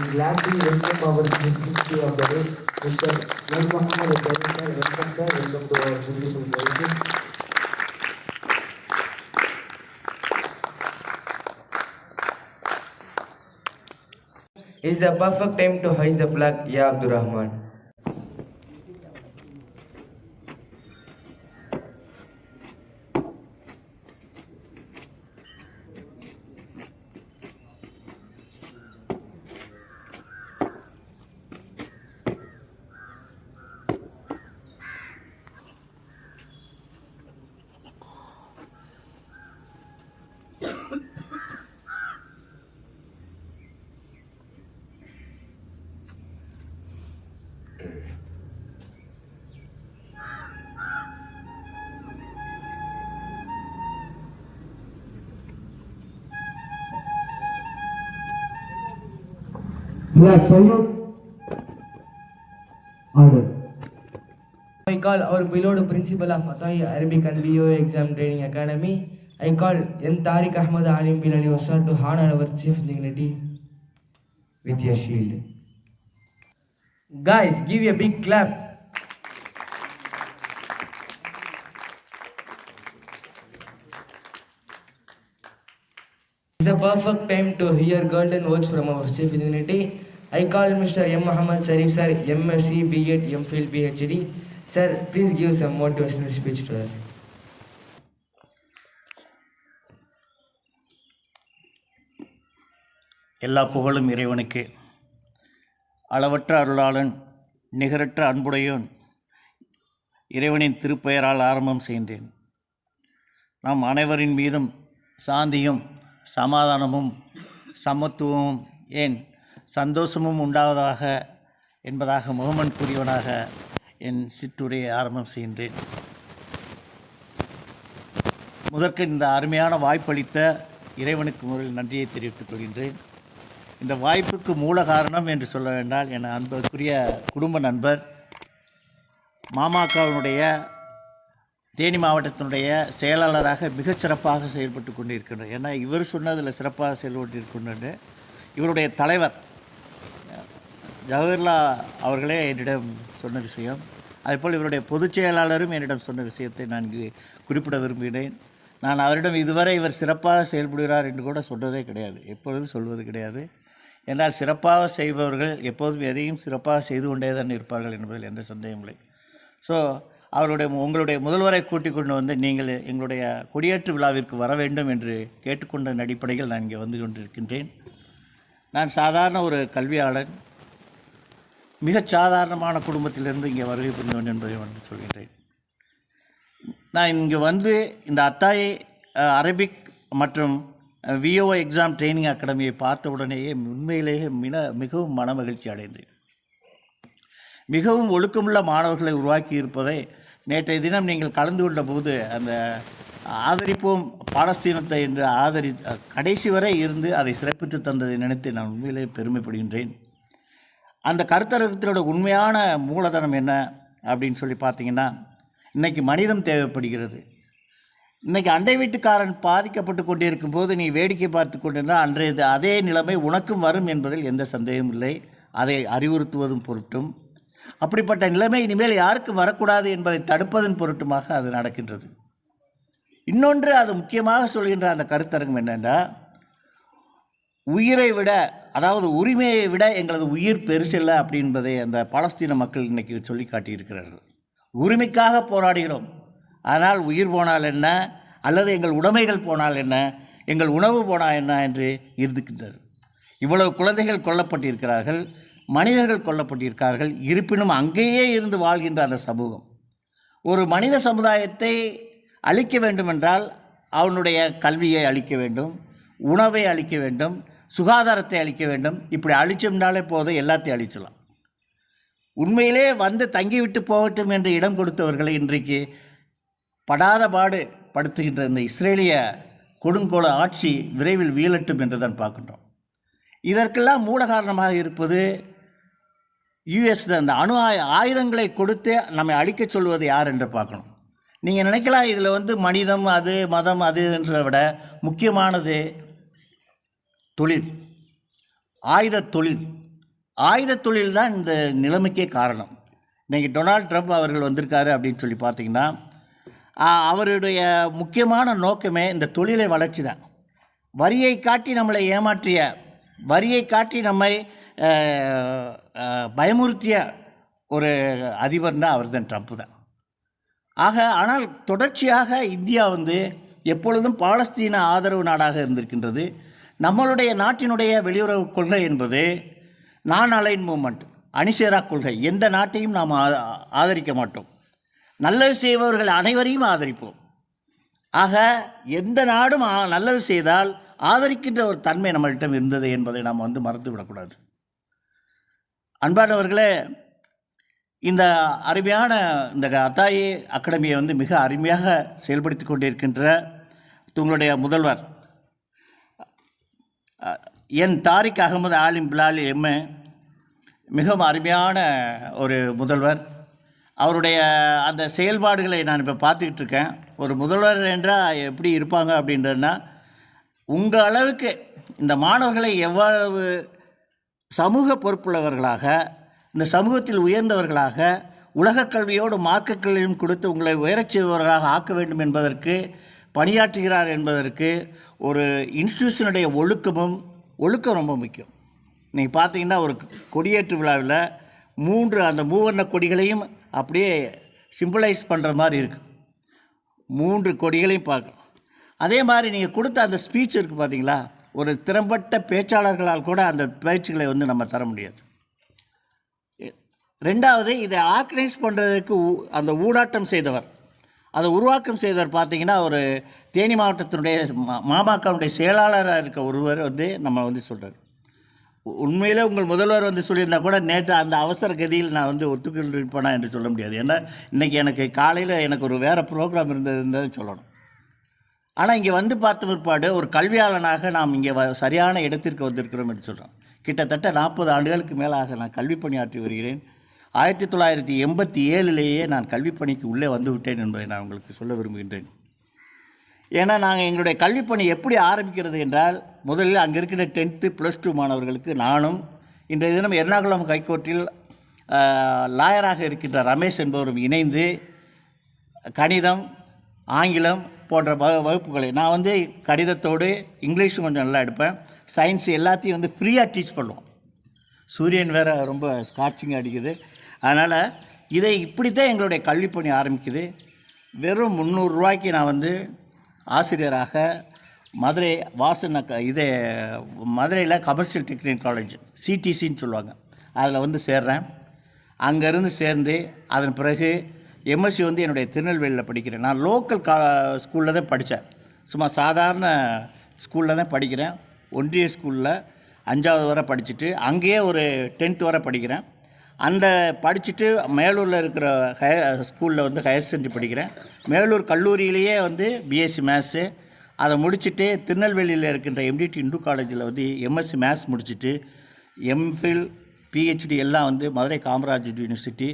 we gladly welcome our of the Day, Mr. Welcome sir, welcome to our beautiful. It's the perfect time to hoist the flag, Ya Abdurrahman. I call our beloved principal of Atahi Arabic and BOA Exam Training Academy. I call N. Tariq Ahmad Alim bin Osar to honor our chief dignity with a shield. Guys, give a big clap. It's the perfect time to hear golden words from our chief dignity. I call Mr. M. Muhammad Sarif sir, MSc B.Ed, MPhil, PhD. Sir, please give some motivational speech to us. எல்லா புகழும் இறைவனுக்கு அளவற்ற அருளாளன் நிகரற்ற அன்புடையோன் இறைவனின் திருப்பெயரால் ஆரம்பம் செய்கின்றேன் நாம் அனைவரின் மீதும் சாந்தியும் சமாதானமும் சமத்துவமும் ஏன் சந்தோஷமும் உண்டாவதாக என்பதாக முகமன் கூறியவனாக என் சிற்றுரையை ஆரம்பம் செய்கின்றேன். முதற்கு இந்த அருமையான வாய்ப்பளித்த இறைவனுக்கு முதலில் நன்றியை தெரிவித்துக் கொள்கின்றேன். இந்த வாய்ப்புக்கு மூல காரணம் என்று சொல்ல வேண்டால் என் அன்புக்குரிய குடும்ப நண்பர் மாமாக்காவினுடைய தேனி மாவட்டத்தினுடைய செயலாளராக மிகச் சிறப்பாக செயல்பட்டு கொண்டிருக்கின்றார். ஏன்னா இவர் சொன்னதில் சிறப்பாக செயல்பட்டு இருக்கின்றது இவருடைய தலைவர் ஜவஹர்லால் அவர்களே என்னிடம் சொன்ன விஷயம். அதேபோல் இவருடைய பொதுச் செயலாளரும் என்னிடம் சொன்ன விஷயத்தை நான் இங்கு குறிப்பிட விரும்புகிறேன். நான் அவரிடம் இதுவரை இவர் சிறப்பாக செயல்படுகிறார் என்று கூட சொன்னதே கிடையாது. எப்பொழுதும் சொல்வது கிடையாது. என்றால் சிறப்பாக செய்பவர்கள் எப்போதும் எதையும் சிறப்பாக செய்து கொண்டே தான் இருப்பார்கள் என்பதில் எந்த சந்தேகம் இல்லை. ஸோ அவருடைய உங்களுடைய முதல்வரை கூட்டிக் கொண்டு வந்து நீங்கள் எங்களுடைய கொடியேற்று விழாவிற்கு வர வேண்டும் என்று கேட்டுக்கொண்ட அடிப்படையில் நான் இங்கே வந்து கொண்டிருக்கின்றேன். நான் சாதாரண ஒரு கல்வியாளன். மிகச் சாதாரணமான குடும்பத்திலிருந்து இங்கே வருகை புரிந்தவன் என்பதை வந்து சொல்கின்றேன். நான் இங்கே வந்து இந்த அத்தாயை அரபிக் மற்றும் விஓ எக்ஸாம் ட்ரைனிங் அகாடமியை பார்த்த உடனேயே உண்மையிலேயே மிக மிகவும் மன மகிழ்ச்சி அடைந்தேன். மிகவும் ஒழுக்கமுள்ள மாணவர்களை உருவாக்கி இருப்பதை நேற்றைய தினம் நீங்கள் கலந்து கொண்ட போது அந்த ஆதரிப்போம் பாலஸ்தீனத்தை என்று ஆதரி கடைசி வரை இருந்து அதை சிறப்பித்து தந்ததை நினைத்து நான் உண்மையிலே பெருமைப்படுகின்றேன். அந்த கருத்தரங்கத்தினோட உண்மையான மூலதனம் என்ன அப்படின்னு சொல்லி பார்த்தீங்கன்னா இன்றைக்கி மனிதம் தேவைப்படுகிறது. இன்றைக்கி அண்டை வீட்டுக்காரன் பாதிக்கப்பட்டு கொண்டிருக்கும் போது நீ வேடிக்கை பார்த்து கொண்டிருந்தால் அன்றைய அதே நிலைமை உனக்கும் வரும் என்பதில் எந்த சந்தேகமும் இல்லை. அதை அறிவுறுத்துவதும் பொருட்டும். அப்படிப்பட்ட நிலைமை இனிமேல் யாருக்கும் வரக்கூடாது என்பதை தடுப்பதன் பொருட்டுமாக அது நடக்கின்றது. இன்னொன்று அது முக்கியமாக சொல்கின்ற அந்த கருத்தரங்கம் என்னென்னா உயிரை விட அதாவது உரிமையை விட எங்களது உயிர் பெருசில்லை அப்படின்பதை அந்த பாலஸ்தீன மக்கள் இன்றைக்கி சொல்லி காட்டியிருக்கிறார்கள் உரிமைக்காக போராடுகிறோம். அதனால் உயிர் போனால் என்ன? அல்லது எங்கள் உடைமைகள் போனால் என்ன? எங்கள் உணவு போனால் என்ன என்று இருந்துக்கின்றது இவ்வளவு குழந்தைகள் கொல்லப்பட்டிருக்கிறார்கள் மனிதர்கள் கொல்லப்பட்டிருக்கிறார்கள் இருப்பினும் அங்கேயே இருந்து வாழ்கின்ற அந்த சமூகம். ஒரு மனித சமுதாயத்தை அழிக்க வேண்டுமென்றால் அவனுடைய கல்வியை அழிக்க வேண்டும் உணவை அளிக்க வேண்டும் சுகாதாரத்தை அழிக்க வேண்டும். இப்படி அழிச்சோம்னாலே போதும் எல்லாத்தையும் அழிச்சலாம் உண்மையிலே வந்து தங்கிவிட்டு போகட்டும் என்று இடம் கொடுத்தவர்களை இன்றைக்கு படாத பாடு படுத்துகின்ற இந்த இஸ்ரேலிய கொடுங்கோல ஆட்சி விரைவில் வீழட்டும் என்று தான் பார்க்கின்றோம். இதற்கெல்லாம் மூல காரணமாக இருப்பது யுஎஸ் அந்த அணு ஆயுதங்களை கொடுத்து நம்மை அழிக்கச் சொல்வது யார் என்று பார்க்கணும். நீங்கள் நினைக்கலாம் இதில் வந்து மனிதம் அது மதம் அது என்றதை விட முக்கியமானது தொழில். ஆயுத தொழில். ஆயுத தொழில் தான் இந்த நிலைமைக்கே காரணம். இன்றைக்கி டொனால்ட் ட்ரம்ப் அவர்கள் வந்திருக்காரு அப்படின்னு சொல்லி பார்த்தீங்கன்னா அவருடைய முக்கியமான நோக்கமே இந்த தொழிலை வளர்ச்சி தான். வரியை காட்டி நம்மளை ஏமாற்றிய வரியை காட்டி நம்மை பயமுறுத்திய ஒரு அதிபர்னா அவர் தான் ட்ரம்ப் தான். ஆக ஆனால் தொடர்ச்சியாக இந்தியா வந்து எப்பொழுதும் பாலஸ்தீன ஆதரவு நாடாக இருந்திருக்கின்றது. நம்மளுடைய நாட்டினுடைய வெளியுறவு கொள்கை என்பது நான் அலைன் மூமெண்ட் அணிசேரா கொள்கை. எந்த நாட்டையும் நாம் ஆ- ஆதரிக்க மாட்டோம். நல்லது செய்பவர்கள் அனைவரையும் ஆதரிப்போம். ஆக எந்த நாடும் நல்லது செய்தால் ஆதரிக்கின்ற ஒரு தன்மை நம்மளிடம் இருந்தது என்பதை நாம் வந்து மறந்து விடக்கூடாது அன்பானவர்களே இந்த அருமையான இந்த அத்தாயி அகாடமியை வந்து மிக அருமையாக செயல்படுத்தி கொண்டிருக்கின்ற உங்களுடைய முதல்வர் என் தாரிக் அகமது ஆலிம் பிலால் எம்ஏ மிகவும் அருமையான ஒரு முதல்வர். அவருடைய அந்த செயல்பாடுகளை நான் இப்போ பார்த்துக்கிட்டு இருக்கேன். ஒரு முதல்வர் என்றால் எப்படி இருப்பாங்க அப்படின்றதுன்னா உங்கள் அளவுக்கு இந்த மாணவர்களை எவ்வளவு சமூக பொறுப்புள்ளவர்களாக இந்த சமூகத்தில் உயர்ந்தவர்களாக உலகக் கல்வியோடு மார்க்கக் கல்வியும் கொடுத்து உங்களை உயரச் செய்பவர்களாக ஆக்க வேண்டும் என்பதற்கு பணியாற்றுகிறார் என்பதற்கு ஒரு இன்ஸ்டியூஷனுடைய ஒழுக்கமும் ஒழுக்கம் ரொம்ப முக்கியம். நீங்கள் பார்த்தீங்கன்னா ஒரு கொடியேற்று விழாவில் மூன்று அந்த மூவர்ண கொடிகளையும் அப்படியே சிம்பிளைஸ் பண்ணுற மாதிரி இருக்குது மூன்று கொடிகளையும் பார்க்கணும். அதே மாதிரி நீங்கள் கொடுத்த அந்த ஸ்பீச் இருக்குது பார்த்தீங்களா ஒரு திறம்பட்ட பேச்சாளர்களால் கூட அந்த பேச்சுகளை வந்து நம்ம தர முடியாது. ரெண்டாவது இதை ஆர்கனைஸ் பண்ணுறதுக்கு ஊ- அந்த ஊடாட்டம் செய்தவர். அதை உருவாக்கம் செய்தவர் பார்த்தீங்கன்னா ஒரு தேனி மாவட்டத்தினுடைய மா- மாமாக்காவுடைய செயலாளராக இருக்க ஒருவர் வந்து நம்ம வந்து சொல்கிறார் உண்மையிலே உங்கள் முதல்வர் வந்து சொல்லியிருந்தா கூட நேற்று அந்த அவசர கதியில் நான் வந்து ஒத்துக்கொண்டிருப்பேனா என்று சொல்ல முடியாது. ஏன்னா இன்றைக்கி எனக்கு காலையில் எனக்கு ஒரு வேறு ப்ரோக்ராம் இருந்ததுன்னு சொல்லணும். ஆனால் இங்கே வந்து பார்த்த பிற்பாடு ஒரு கல்வியாளனாக நாம் இங்கே வ சரியான இடத்திற்கு வந்திருக்கிறோம் என்று சொல்கிறோம் கிட்டத்தட்ட நாற்பது ஆண்டுகளுக்கு மேலாக நான் கல்வி பணியாற்றி வருகிறேன். ஆயிரத்தி தொள்ளாயிரத்தி எண்பத்தி ஏழிலேயே நான் கல்விப் பணிக்கு உள்ளே வந்து விட்டேன் என்பதை நான் உங்களுக்கு சொல்ல விரும்புகின்றேன். ஏன்னா நாங்கள் எங்களுடைய கல்விப் பணி எப்படி ஆரம்பிக்கிறது என்றால் முதலில் அங்கே இருக்கிற டென்த்து ப்ளஸ் டூ மாணவர்களுக்கு நானும் இன்றைய தினம் எர்ணாகுளம் ஹைகோர்ட்டில் லாயராக இருக்கின்ற ரமேஷ் என்பவரும் இணைந்து கணிதம் ஆங்கிலம் போன்ற வ வகுப்புகளை நான் வந்து கணிதத்தோடு இங்கிலீஷும் கொஞ்சம் நல்லா எடுப்பேன். சயின்ஸ் எல்லாத்தையும் வந்து ஃப்ரீயாக டீச் பண்ணுவோம். சூரியன் வேற ரொம்ப ஸ்காட்சிங் அடிக்குது. அதனால் இதை இப்படித்தான் எங்களுடைய கல்விப்பணி ஆரம்பிக்குது. வெறும் முந்நூறுரூவாய்க்கு நான் வந்து ஆசிரியராக மதுரை வாசன க- இதே மதுரையில் கமர்ஷியல் டெக்னிக் காலேஜ் சிடிசின்னு சொல்லுவாங்க. அதில் வந்து சேர்றேன். அங்கேருந்து சேர்ந்து அதன் பிறகு எம்எஸ்சி வந்து என்னுடைய திருநெல்வேலியில் படிக்கிறேன். நான் லோக்கல் கா ஸ்கூலில் தான் படித்தேன். சும்மா சாதாரண ஸ்கூலில் தான் படிக்கிறேன். ஒன்றிய ஸ்கூலில் அஞ்சாவது வரை படிச்சுட்டு அங்கேயே ஒரு டென்த் வரை படிக்கிறேன். அந்த படிச்சுட்டு மேலூரில் இருக்கிற ஹையர் ஸ்கூலில் uh, வந்து ஹையர் செகண்டரி படிக்கிறேன். மேலூர் கல்லூரியிலேயே வந்து பிஎஸ்சி மேத்ஸு அதை முடிச்சுட்டு திருநெல்வேலியில் இருக்கின்ற எம்டிடி இந்து காலேஜில் வந்து எம்எஸ்சி மேத்ஸ் முடிச்சுட்டு எம்ஃபில் பிஹெச்டி எல்லாம் வந்து மதுரை காமராஜ் யூனிவர்சிட்டி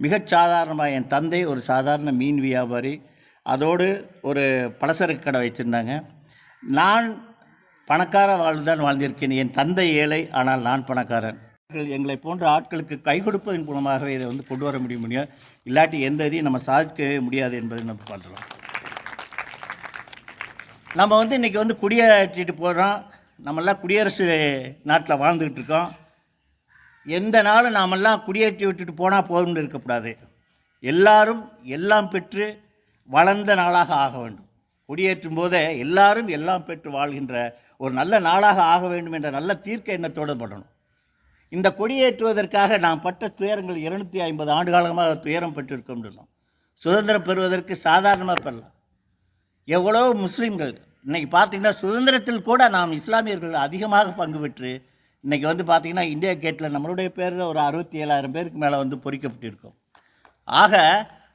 மிகச் சாதாரணமாக என் தந்தை ஒரு சாதாரண மீன் வியாபாரி. அதோடு ஒரு பலசரக்கு கடை வச்சுருந்தாங்க நான் பணக்கார வாழ்வு தான் வாழ்ந்திருக்கேன். என் தந்தை ஏழை ஆனால் நான் பணக்காரன். எங்களை போன்ற ஆட்களுக்கு கை கொடுப்பதன் மூலமாகவே இதை வந்து கொண்டு வர முடியும் முடியும் இல்லாட்டி எந்த இதையும் நம்ம சாதிக்கவே முடியாது என்பதை நம்ம பண்ணுறோம் நம்ம வந்து இன்றைக்கி வந்து குடியேற்றிட்டு போகிறோம் நம்மெல்லாம் குடியரசு நாட்டில் வாழ்ந்துக்கிட்டு இருக்கோம். எந்த நாளும் நாமெல்லாம் குடியேற்றி விட்டுட்டு போனால் போதும்னு இருக்கக்கூடாது. எல்லாரும் எல்லாம் பெற்று வளர்ந்த நாளாக ஆக வேண்டும். குடியேற்றும் போதே எல்லாரும் எல்லாம் பெற்று வாழ்கின்ற ஒரு நல்ல நாளாக ஆக வேண்டும் என்ற நல்ல தீர்க்க எண்ணத்தோடு பண்ணணும். இந்த கொடியேற்றுவதற்காக நாம் பட்ட துயரங்கள் இருநூத்தி ஐம்பது ஆண்டு காலமாக துயரம் பெற்றிருக்கின்றோம். சுதந்திரம் பெறுவதற்கு சாதாரணமாக பெறலாம். எவ்வளோ முஸ்லீம்கள் இன்றைக்கி பார்த்தீங்கன்னா சுதந்திரத்தில் கூட நாம் இஸ்லாமியர்கள் அதிகமாக பங்கு பெற்று இன்றைக்கி வந்து பார்த்திங்கன்னா இந்தியா கேட்டில் நம்மளுடைய பேரில் ஒரு அறுபத்தி ஏழாயிரம் பேருக்கு மேலே வந்து பொறிக்கப்பட்டிருக்கோம். ஆக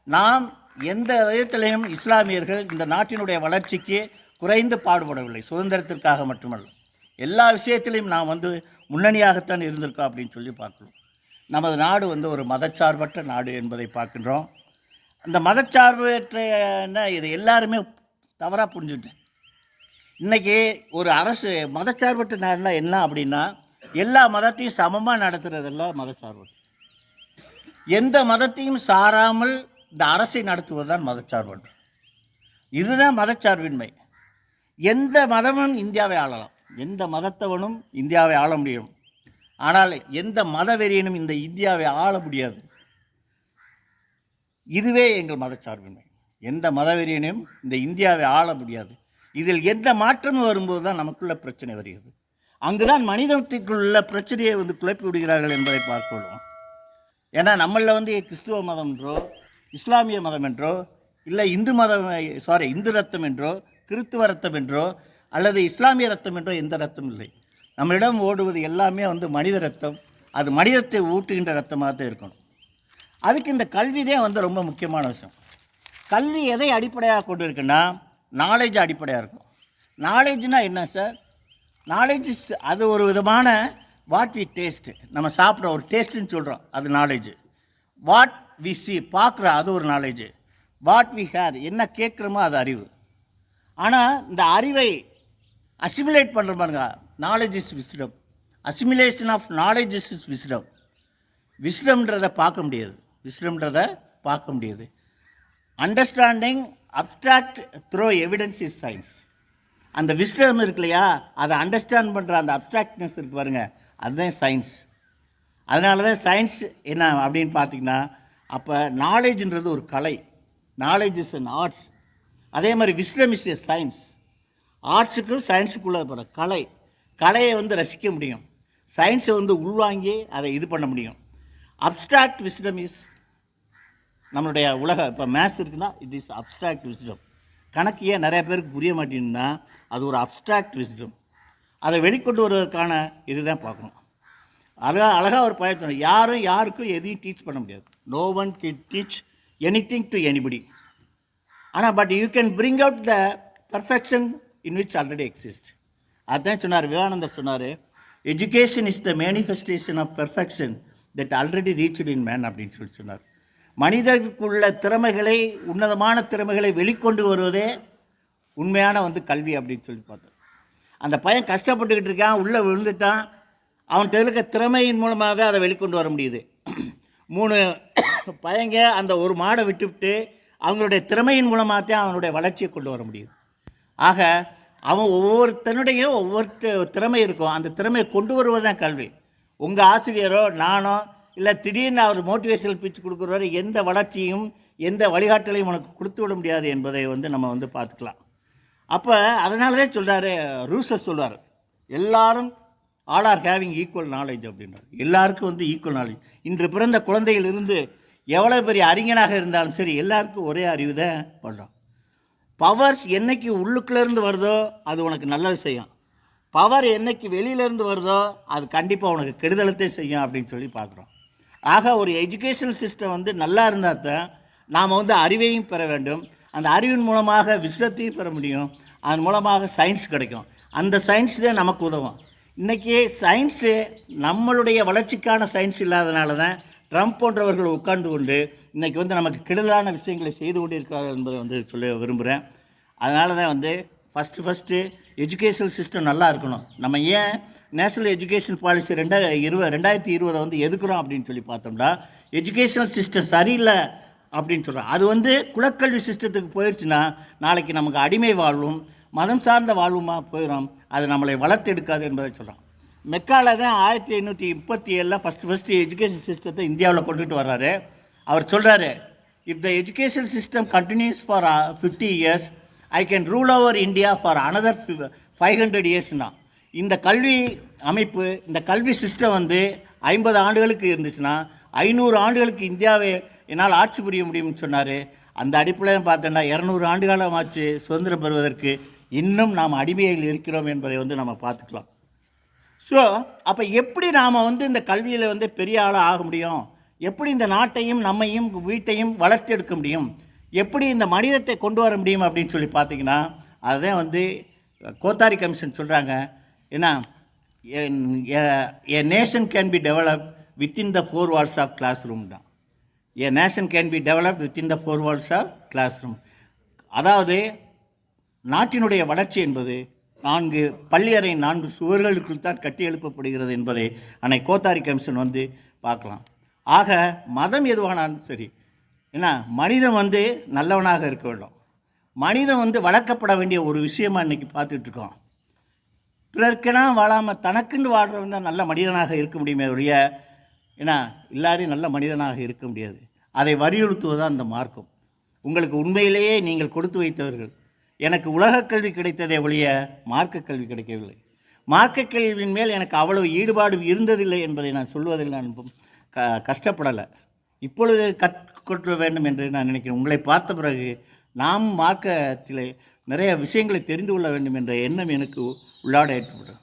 நாம் எந்த விதத்திலையும் இஸ்லாமியர்கள் இந்த நாட்டினுடைய வளர்ச்சிக்கு குறைந்து பாடுபடவில்லை. சுதந்திரத்திற்காக மட்டுமல்ல. எல்லா விஷயத்திலையும் நான் வந்து முன்னணியாகத்தான் இருந்திருக்கோம் அப்படின்னு சொல்லி பார்க்கிறோம் நமது நாடு வந்து ஒரு மதச்சார்பற்ற நாடு என்பதை பார்க்கின்றோம். அந்த மதச்சார்பற்ற இது எல்லாருமே தவறாக புரிஞ்சுட்டேன் இன்றைக்கி ஒரு அரசு மதச்சார்பற்ற நாடுனா என்ன அப்படின்னா எல்லா மதத்தையும் சமமாக நடத்துகிறதெல்லாம் மதச்சார்பற்ற எந்த மதத்தையும் சாராமல் இந்த அரசை நடத்துவது தான் மதச்சார்பற்று இதுதான் மதச்சார்பின்மை. எந்த மதமும் இந்தியாவை ஆளலாம். எந்த மதத்தவனும் இந்தியாவை ஆள முடியும். ஆனால் எந்த மதவெறியனும் இந்த இந்தியாவை ஆள முடியாது. இதுவே எங்கள் மதச்சார்பின்மை. எந்த மதவெறியனையும் இந்த இந்தியாவை ஆள முடியாது. இதில் எந்த மாற்றமும் வரும்போது தான் நமக்குள்ள பிரச்சனை வருகிறது. அங்குதான் மனிதத்துக்குள்ள பிரச்சனையை வந்து குழப்பி விடுகிறார்கள் என்பதை பார்க்கணும் ஏன்னா நம்மளில் வந்து கிறிஸ்துவ மதம் என்றோ இஸ்லாமிய மதம் என்றோ இல்லை இந்து மதம் சாரி இந்து ரத்தம் என்றோ கிறித்துவ ரத்தம் என்றோ அல்லது இஸ்லாமிய ரத்தம் என்றோ எந்த ரத்தம் இல்லை. நம்மிடம் ஓடுவது எல்லாமே வந்து மனித ரத்தம். அது மனிதத்தை ஊட்டுகின்ற ரத்தமாக தான் இருக்கணும். அதுக்கு இந்த கல்வி தான் வந்து ரொம்ப முக்கியமான விஷயம். கல்வி எதை அடிப்படையாக கொண்டு இருக்குன்னா நாலேஜ் அடிப்படையாக இருக்கும். நாலேஜ்னால் என்ன சார் நாலேஜ் அது ஒரு விதமான வாட் வி டேஸ்ட்டு நம்ம சாப்பிட்ற ஒரு டேஸ்ட்டுன்னு சொல்கிறோம் அது நாலேஜ் வாட் வி சி பார்க்குற அது ஒரு நாலேஜ் வாட் வி ஹேர் என்ன கேட்குறோமோ அது அறிவு. ஆனால் இந்த அறிவை அசிமுலேட் பண்ணுற பாருங்க. Knowledge is wisdom assimilation of knowledge is wisdom விஸ்டம்ன்றதை பார்க்க முடியாது. விஸ்டம்ன்றதை பார்க்க முடியாது. Understanding abstract through evidence is science அந்த விஸ்டம் இருக்கு இல்லையா? அதை அண்டர்ஸ்டாண்ட் பண்ணுற அந்த அப்ட்ராக்ட்னஸ் இருக்கு பாருங்க. அதுதான் சயின்ஸ் அதனால தான் சயின்ஸ் என்ன அப்படின்னு பார்த்தீங்கன்னா அப்போ நாலேஜ்ன்றது ஒரு கலை. நாலேஜ் இஸ் அன் ஆர்ட்ஸ் அதே மாதிரி விஸ்டம் இஸ் எ சயின்ஸ் ஆர்ட்ஸுக்கும் சயின்ஸுக்குள்ளே போகிற கலை கலையை வந்து ரசிக்க முடியும். சயின்ஸை வந்து உள்வாங்கி அதை இது பண்ண முடியும். அப்ஸ்ட்ராக்ட் விஸ்டம் இஸ் நம்மளுடைய உலக இப்போ மேத்ஸ் இருக்குன்னா இட் இஸ் அப்ஸ்ட்ராக்ட் விஸ்டம் கணக்கு ஏன் நிறைய பேருக்கு புரிய மாட்டேங்குதுன்னா அது ஒரு அப்ஸ்ட்ராக்ட் விஸ்டம் அதை வெளிக்கொண்டு வருவதற்கான இதுதான் பார்க்கணும். அழகாக அழகாக ஒரு பயத்தணும் யாரும் யாருக்கும் எதையும் டீச் பண்ண முடியாது. No one can teach anything to anybody ஆனால் but you can bring out the perfection in which already exist அதான் சொன்னார் விவேகானந்தர் சொன்னார் education is the manifestation of perfection that already reached in man அப்படின்னு சொல்லி சொன்னார். மனிதருக்குள்ள திறமைகளை உன்னதமான திறமைகளை வெளிக்கொண்டு வருவதே உண்மையான வந்து கல்வி அப்படின்னு சொல்லி பார்த்தோம் அந்த பையன் கஷ்டப்பட்டுக்கிட்டு இருக்கான் உள்ளே விழுந்துட்டான். அவன்கிட்ட இருக்க திறமையின் மூலமாக தான் அதை வெளிக்கொண்டு வர முடியுது. மூணு பையங்க அந்த ஒரு மாடை விட்டுவிட்டு அவங்களுடைய திறமையின் மூலமாக தான் அவனுடைய வளர்ச்சியை கொண்டு வர முடியுது. ஆக அவன் ஒவ்வொருத்தனுடைய ஒவ்வொரு திறமை இருக்கும். அந்த திறமையை கொண்டு வருவது தான் கல்வி. உங்கள் ஆசிரியரோ நானோ இல்லை திடீர்னு அவர் மோட்டிவேஷனல் பிச் கொடுக்குறவரை எந்த வளர்ச்சியும் எந்த வழிகாட்டலையும் உனக்கு கொடுத்து விட முடியாது என்பதை வந்து நம்ம வந்து பார்த்துக்கலாம். அப்போ அதனால தான் சொல்கிறாரு ரூசர் சொல்றார். எல்லாரும் all are having equal knowledge அப்படின்றார். எல்லாருக்கும் வந்து ஈக்குவல் நாலேஜ் இன்று பிறந்த குழந்தையிலிருந்து எவ்வளோ பெரிய அறிஞனாக இருந்தாலும் சரி எல்லாருக்கும் ஒரே அறிவு தான் பண்ணுறோம் பவர்ஸ் என்னைக்கு உள்ளுக்குள்ளேருந்து வருதோ அது உனக்கு நல்லது செய்யும். பவர் என்னைக்கு வெளியிலேருந்து வருதோ அது கண்டிப்பாக உனக்கு கெடுதலத்தை செய்யும் அப்படின்னு சொல்லி பார்க்குறோம். ஆக ஒரு எஜுகேஷனல் சிஸ்டம் வந்து நல்லா இருந்தால் தான் நாம் வந்து அறிவையும் பெற வேண்டும். அந்த அறிவின் மூலமாக விஸ்வத்தையும் பெற முடியும். அதன் மூலமாக சயின்ஸ் கிடைக்கும். அந்த சயின்ஸ் தான் நமக்கு உதவும். இன்றைக்கி சயின்ஸு நம்மளுடைய வளர்ச்சிக்கான சயின்ஸ் இல்லாதனால தான் ட்ரம்ப் போன்றவர்கள் உட்கார்ந்து கொண்டு இன்றைக்கி வந்து நமக்கு கெடுதலான விஷயங்களை செய்து கொண்டு இருக்கிறார்கள் என்பதை வந்து சொல்ல விரும்புகிறேன் அதனால தான் வந்து ஃபஸ்ட்டு ஃபஸ்ட்டு எஜுகேஷனல் சிஸ்டம் நல்லா இருக்கணும். நம்ம ஏன் நேஷனல் எஜுகேஷன் பாலிசி ரெண்டா இருபது ரெண்டாயிரத்தி இருபதை வந்து எதுக்குறோம் அப்படின்னு சொல்லி பார்த்தோம்னா எஜுகேஷனல் சிஸ்டம் சரியில்லை அப்படின்னு சொல்கிறோம் அது வந்து குலக்கல்வி சிஸ்டத்துக்கு போயிடுச்சுன்னா நாளைக்கு நமக்கு அடிமை வாழ்வும் மதம் சார்ந்த வாழ்வுமா போயிடும். அது நம்மளை வளர்த்தெடுக்காது என்பதை சொல்கிறோம் மெக்கால தான் ஆயிரத்தி எண்ணூற்றி முப்பத்தி ஏழில் ஃபஸ்ட்டு ஃபஸ்ட்டு எஜுகேஷன் சிஸ்டத்தை இந்தியாவில் கொண்டுட்டு வர்றாரு. அவர் சொல்கிறாரு if the education system continues for fifty years I can rule over India for another five hundred இயர்ஸ்னா இந்த கல்வி அமைப்பு இந்த கல்வி சிஸ்டம் வந்து ஐம்பது ஆண்டுகளுக்கு இருந்துச்சுன்னா ஐநூறு ஆண்டுகளுக்கு இந்தியாவை என்னால் ஆட்சி புரிய முடியும்னு சொன்னார். அந்த அடிப்படையில் பார்த்தோன்னா இரநூறு ஆண்டு காலமாச்சு சுதந்திரம் பெறுவதற்கு இன்னும் நாம் அடிமையில் இருக்கிறோம் என்பதை வந்து நம்ம பார்த்துக்கலாம். ஸோ அப்போ எப்படி நாம் வந்து இந்த கல்வியில் வந்து பெரிய ஆளாக ஆக முடியும்? எப்படி இந்த நாட்டையும் நம்மையும் வீட்டையும் வளர்த்து எடுக்க முடியும்? எப்படி இந்த மனிதத்தை கொண்டு வர முடியும் அப்படின்னு சொல்லி பார்த்தீங்கன்னா அதுதான் வந்து கோத்தாரி கமிஷன் சொல்கிறாங்க ஏன்னா a nation can be develop within the four walls of class room தான். A nation can be develop within the four walls of class room அதாவது நாட்டினுடைய வளர்ச்சி என்பது நான்கு பள்ளியறை நான்கு சுவர்களுக்குள் தான் கட்டி எழுப்பப்படுகிறது என்பதை அன்னை கோத்தாரி கமிஷன் வந்து பார்க்கலாம். ஆக மதம் எதுவானாலும் சரி என்ன மனிதன் வந்து நல்லவனாக இருக்க வேண்டும். மனிதன் வந்து வளர்க்கப்பட வேண்டிய ஒரு விஷயமா இன்னைக்கு பார்த்துட்ருக்கோம் பிறர்க்கெனா வாழாமல் தனக்குன்னு வாழ்கிறவன் தான் நல்ல மனிதனாக இருக்க முடியுமே ஒழிய ஏன்னா எல்லாரையும் நல்ல மனிதனாக இருக்க முடியாது. அதை வலியுறுத்துவதான் அந்த மார்க்கம். உங்களுக்கு உண்மையிலேயே நீங்கள் கொடுத்து வைத்தவர்கள். எனக்கு உலகக் கல்வி கிடைத்ததே ஒழிய மார்க்க கல்வி கிடைக்கவில்லை. மார்க்க கல்வியின் மேல் எனக்கு அவ்வளவு ஈடுபாடு இருந்ததில்லை என்பதை நான் சொல்வதில் நான் க கஷ்டப்படலை. இப்பொழுது கற்றுக்கொள்ள வேண்டும் என்று நான் நினைக்கிறேன். உங்களை பார்த்த பிறகு நாம் மார்க்கத்திலே நிறைய விஷயங்களை தெரிந்து கொள்ள வேண்டும் என்ற எண்ணம் எனக்கு உள்ளாட ஏற்படும்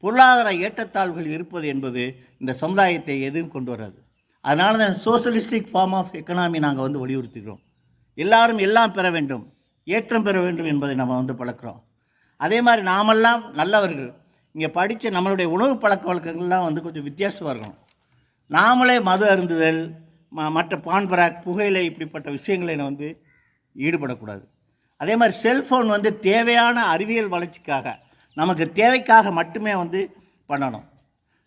பொருளாதார ஏற்றத்தாழ்வுகள் இருப்பது என்பது இந்த சமுதாயத்தை எதுவும் கொண்டு வராது. அதனால தான் சோஷலிஸ்டிக் ஃபார்ம் ஆஃப் எக்கனாமி நாங்கள் வந்து வலியுறுத்துகிறோம். எல்லாரும் எல்லாம் பெற வேண்டும். ஏற்றம் பெற வேண்டும் என்பதை நம்ம வந்து பழக்கிறோம். அதே மாதிரி நாமெல்லாம் நல்லவர்கள். இங்கே படித்த நம்மளுடைய உணவு பழக்க வழக்கங்கள்லாம் வந்து கொஞ்சம் வித்தியாசமாக இருக்கணும். நாமளே மது அருந்துதல் ம மற்ற பான்பராக் புகையிலை இப்படிப்பட்ட விஷயங்களை வந்து ஈடுபடக்கூடாது. அதே மாதிரி செல்ஃபோன் வந்து தேவையான அறிவியல் வளர்ச்சிக்காக நமக்கு தேவைக்காக மட்டுமே வந்து பண்ணணும்.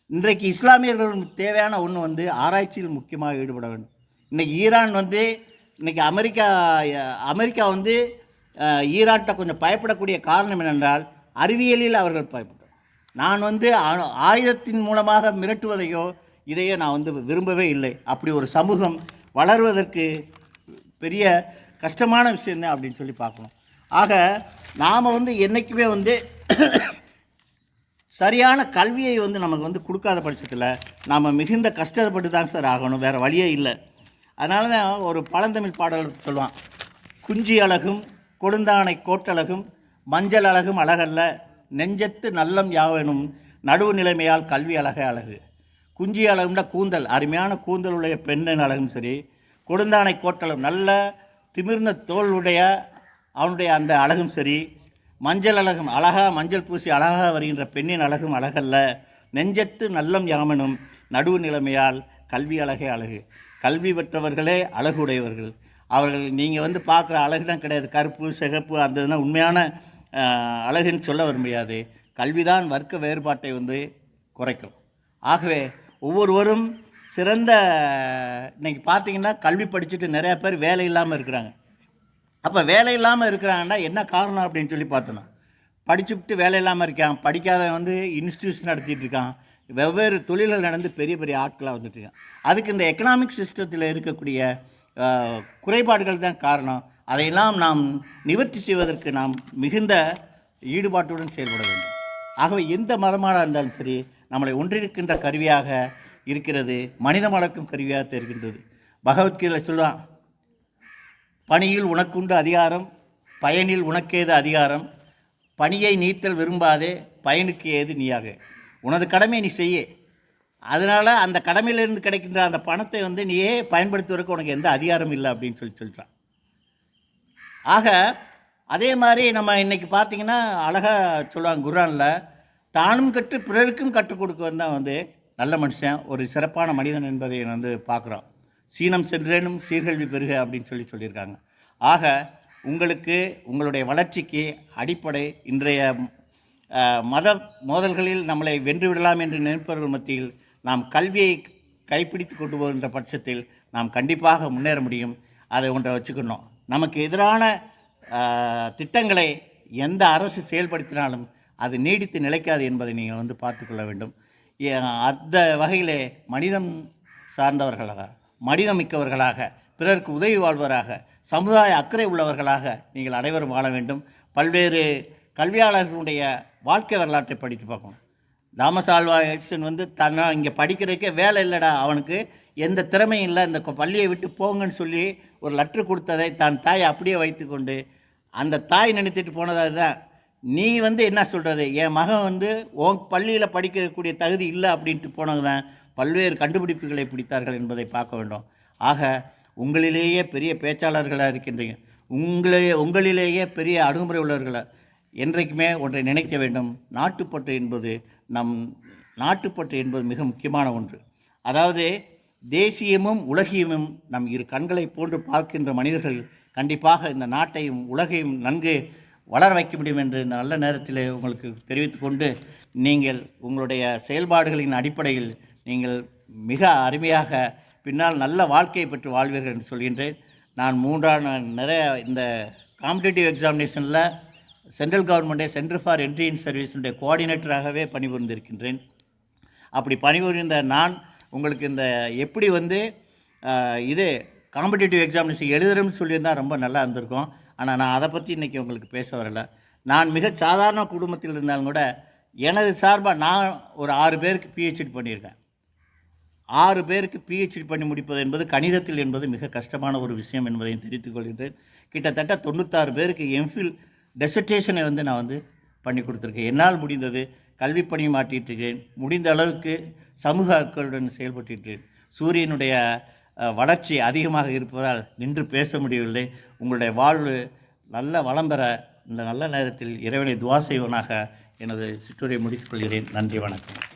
இன்றைக்கு இஸ்லாமியர்களுக்கு தேவையான ஒன்று வந்து ஆராய்ச்சியில் முக்கியமாக ஈடுபட வேண்டும். இன்றைக்கி ஈரான் வந்து இன்றைக்கி அமெரிக்கா அமெரிக்கா வந்து ஈராட்டை கொஞ்சம் பயப்படக்கூடிய காரணம் என்னென்றால் அறிவியலில் அவர்கள் பயப்பட்டார். நான் வந்து ஆ- ஆயுதத்தின் மூலமாக மிரட்டுவதையோ இதையோ நான் வந்து விரும்பவே இல்லை. அப்படி ஒரு சமூகம் வளர்வதற்கு பெரிய கஷ்டமான விஷயந்தான் அப்படின்னு சொல்லி பார்க்கணும். ஆக நாம் வந்து என்றைக்குமே வந்து சரியான கல்வியை வந்து நமக்கு வந்து கொடுக்காத பட்சத்தில் நாம் மிகுந்த கஷ்டப்பட்டு தான் சார் ஆகணும். வேறு வழியே இல்லை. அதனால தான் ஒரு பழந்தமிழ் பாடல் சொல்லுவான் குஞ்சி அழகும் கொடுந்தானை கோட்டழகும் மஞ்சள் அழகும் அழகல்ல நெஞ்சத்து நல்லம் யாவெனும் நடுவு நிலைமையால் கல்வி அழகே அழகு. குஞ்சி அழகும்னா கூந்தல் அருமையான கூந்தல் உடைய பெண்ணின் அழகும் சரி. கொடுந்தானை கோட்டலும் நல்ல திமிர்ந்த தோளுடைய அவனுடைய அந்த அழகும் சரி. மஞ்சள் அழகும் அழகாக மஞ்சள் பூசி அழகாக வருகின்ற பெண்ணின் அழகும் அழகல்ல. நெஞ்சத்து நல்லம் யாமனும் நடுவு நிலைமையால் கல்வி அழகே அழகு. கல்வி பெற்றவர்களே அழகுடையவர்கள். அவர்கள் நீங்கள் வந்து பார்க்குற அழகுலாம் கிடையாது. கருப்பு சிகப்பு அந்த இதெல்லாம் உண்மையான அழகுன்னு சொல்ல வர முடியாது. கல்விதான் வர்க்க வேறுபாட்டை வந்து குறைக்கும். ஆகவே ஒவ்வொருவரும் சிறந்த இன்றைக்கி பார்த்தீங்கன்னா கல்வி படிச்சுட்டு நிறைய பேர் வேலை இல்லாமல் இருக்கிறாங்க. அப்போ வேலை இல்லாமல் இருக்கிறாங்கன்னா என்ன காரணம் அப்படின்னு சொல்லி பார்த்தோன்னா படிச்சுவிட்டு வேலை இல்லாமல் இருக்கான். படிக்காதவன் வந்து இன்ஸ்டியூஷன் நடத்திட்டு இருக்கான். வெவ்வேறு தொழில்கள் நடந்து பெரிய பெரிய ஆட்களாக வந்துட்டு இருக்கான். அதுக்கு இந்த எக்கனாமிக் சிஸ்டத்தில் இருக்கக்கூடிய குறைபாடுகள் தான் காரணம். அதையெல்லாம் நாம் நிவர்த்தி செய்வதற்கு நாம் மிகுந்த ஈடுபாட்டுடன் செயல்பட வேண்டும். ஆகவே எந்த மதமாக இருந்தாலும் சரி நம்மளை ஒன்றிருக்கின்ற கருவியாக இருக்கிறது மனித வளர்க்கும் கருவியாக தெரிகின்றது. பகவத்கீதை சொல்லுவான் பணியில் உனக்குண்டு அதிகாரம் பயனில் உனக்கேது அதிகாரம். பணியை நீத்தல் விரும்பாதே பயனுக்கு ஏது நீயாக. உனது கடமை நீ செய்ய. அதனால் அந்த கடமையிலேருந்து கிடைக்கின்ற அந்த பணத்தை வந்து நீயே பயன்படுத்துவதற்கு உனக்கு எந்த அதிகாரம் இல்லை அப்படின்னு சொல்லி சொல்கிறான் ஆக அதே மாதிரி நம்ம இன்றைக்கி பார்த்தீங்கன்னா அழகாக சொல்லுவாங்க குரானில் தானும் கற்று பிறருக்கும் கற்றுக் கொடுக்கவன் தான் வந்து நல்ல மனுஷன் ஒரு சிறப்பான மனிதன் என்பதை வந்து பார்க்குறோம். சீனம் சென்றேனும் சீர்கல்வி பெறுக அப்படின்னு சொல்லி சொல்லியிருக்காங்க. ஆக உங்களுக்கு உங்களுடைய வளர்ச்சிக்கு அடிப்படை இன்றைய மத மோதல்களில் நம்மளை வென்று விடலாம் என்று நினைப்பவர்கள் மத்தியில் நாம் கல்வியை கைப்பிடித்து கொண்டு போகின்ற பட்சத்தில் நாம் கண்டிப்பாக முன்னேற முடியும். அதை ஒன்றை வச்சுக்கணும். நமக்கு எதிரான திட்டங்களை எந்த அரசு செயல்படுத்தினாலும் அது நீடித்து நிலைக்காது என்பதை நீங்கள் வந்து பார்த்துக்கொள்ள வேண்டும். ஏ- அந்த வகையிலே மனிதம் சார்ந்தவர்களாக மனிதம் மிக்கவர்களாக பிறருக்கு உதவி வாழ்வராக சமுதாய அக்கறை உள்ளவர்களாக நீங்கள் அனைவரும் வாழ வேண்டும். பல்வேறு கல்வியாளர்களுடைய வாழ்க்கை வரலாற்றை படித்து பார்க்கணும். தாமஸ் ஆல்வா எடிசன் வந்து தன்னை இங்கே படிக்கிறதுக்கே வேலை இல்லைடா. அவனுக்கு எந்த திறமையும் இல்லை. இந்த பள்ளியை விட்டு போங்கன்னு சொல்லி ஒரு லெட்ரு கொடுத்ததை தான் தாய் அப்படியே வைத்துக்கொண்டு அந்த தாய் நினைத்துட்டு போனதாக தான் நீ வந்து என்ன சொல்கிறது என் மகன் வந்து உன் பள்ளியில் படிக்கக்கூடிய தகுதி இல்லை அப்படின்ட்டு போனது தான் பல்வேறு கண்டுபிடிப்புகளை பிடித்தார்கள் என்பதை பார்க்க வேண்டும். ஆக உங்களிலேயே பெரிய பேச்சாளர்களாக இருக்கின்றீங்க. உங்களே உங்களிலேயே பெரிய அணுகுமுறை உள்ளவர்களாக என்றைக்குமே ஒன்றை நினைக்க வேண்டும். நாட்டுப்பற்று என்பது நம் நாட்டுப்பற்று என்பது மிக முக்கியமான ஒன்று. அதாவது தேசியமும் உலகியமும் நம் இரு கண்களை போன்று பார்க்கின்ற மனிதர்கள் கண்டிப்பாக இந்த நாட்டையும் உலகையும் நன்கு வளர வைக்க முடியும் என்று இந்த நல்ல நேரத்தில் உங்களுக்கு தெரிவித்துக்கொண்டு நீங்கள் உங்களுடைய செயல்பாடுகளின் அடிப்படையில் நீங்கள் மிக அருமையாக பின்னால் நல்ல வாழ்க்கையை பெற்று வாழ்வீர்கள் என்று சொல்கின்றேன். நான் மூன்றாம் நிறைய இந்த காம்படிட்டிவ் எக்ஸாமினேஷனில் சென்ட்ரல் கவர்மெண்ட்டே சென்டர் ஃபார் என்ட்ரி இன் சர்வீஸுடைய கோஆர்டினேட்டராகவே பணிபுரிந்திருக்கின்றேன். அப்படி பணிபுரிந்த நான் உங்களுக்கு இந்த எப்படி வந்து இது காம்படிட்டிவ் எக்ஸாமினேஷன் எழுதுறேன்னு சொல்லியிருந்தால் ரொம்ப நல்லா இருந்திருக்கும். ஆனால் நான் அதை பற்றி இன்றைக்கி உங்களுக்கு பேச வரல. நான் மிக சாதாரண குடும்பத்தில் இருந்தாலும் கூட எனது சார்பாக நான் ஒரு ஆறு பேருக்கு பிஹெச்டி பண்ணியிருக்கேன். ஆறு பேருக்கு பிஹெச்டி பண்ணி முடிப்பது என்பது கணிதத்தில் என்பது மிக கஷ்டமான ஒரு விஷயம் என்பதையும் தெரிவித்துக் கொள்கின்றேன். கிட்டத்தட்ட தொண்ணூத்தாறு பேருக்கு எம்ஃபில் டெசர்டேஷனை வந்து நான் வந்து பண்ணி கொடுத்துருக்கேன். என்னால் முடிந்தது கல்வி பணி மாற்றிட்டு முடிந்த அளவுக்கு சமூக அக்கறையுடன் செயல்பட்டிருக்கிறேன். சூரியனுடைய வளர்ச்சி அதிகமாக இருப்பதால் நின்று பேச முடியவில்லை. உங்களுடைய வாழ்வு நல்ல வளம் பெற இந்த நல்ல நேரத்தில் இறைவனை துவா செய்வனாக எனது சிற்றுரை முடித்துக்கொள்கிறேன் நன்றி வணக்கம்.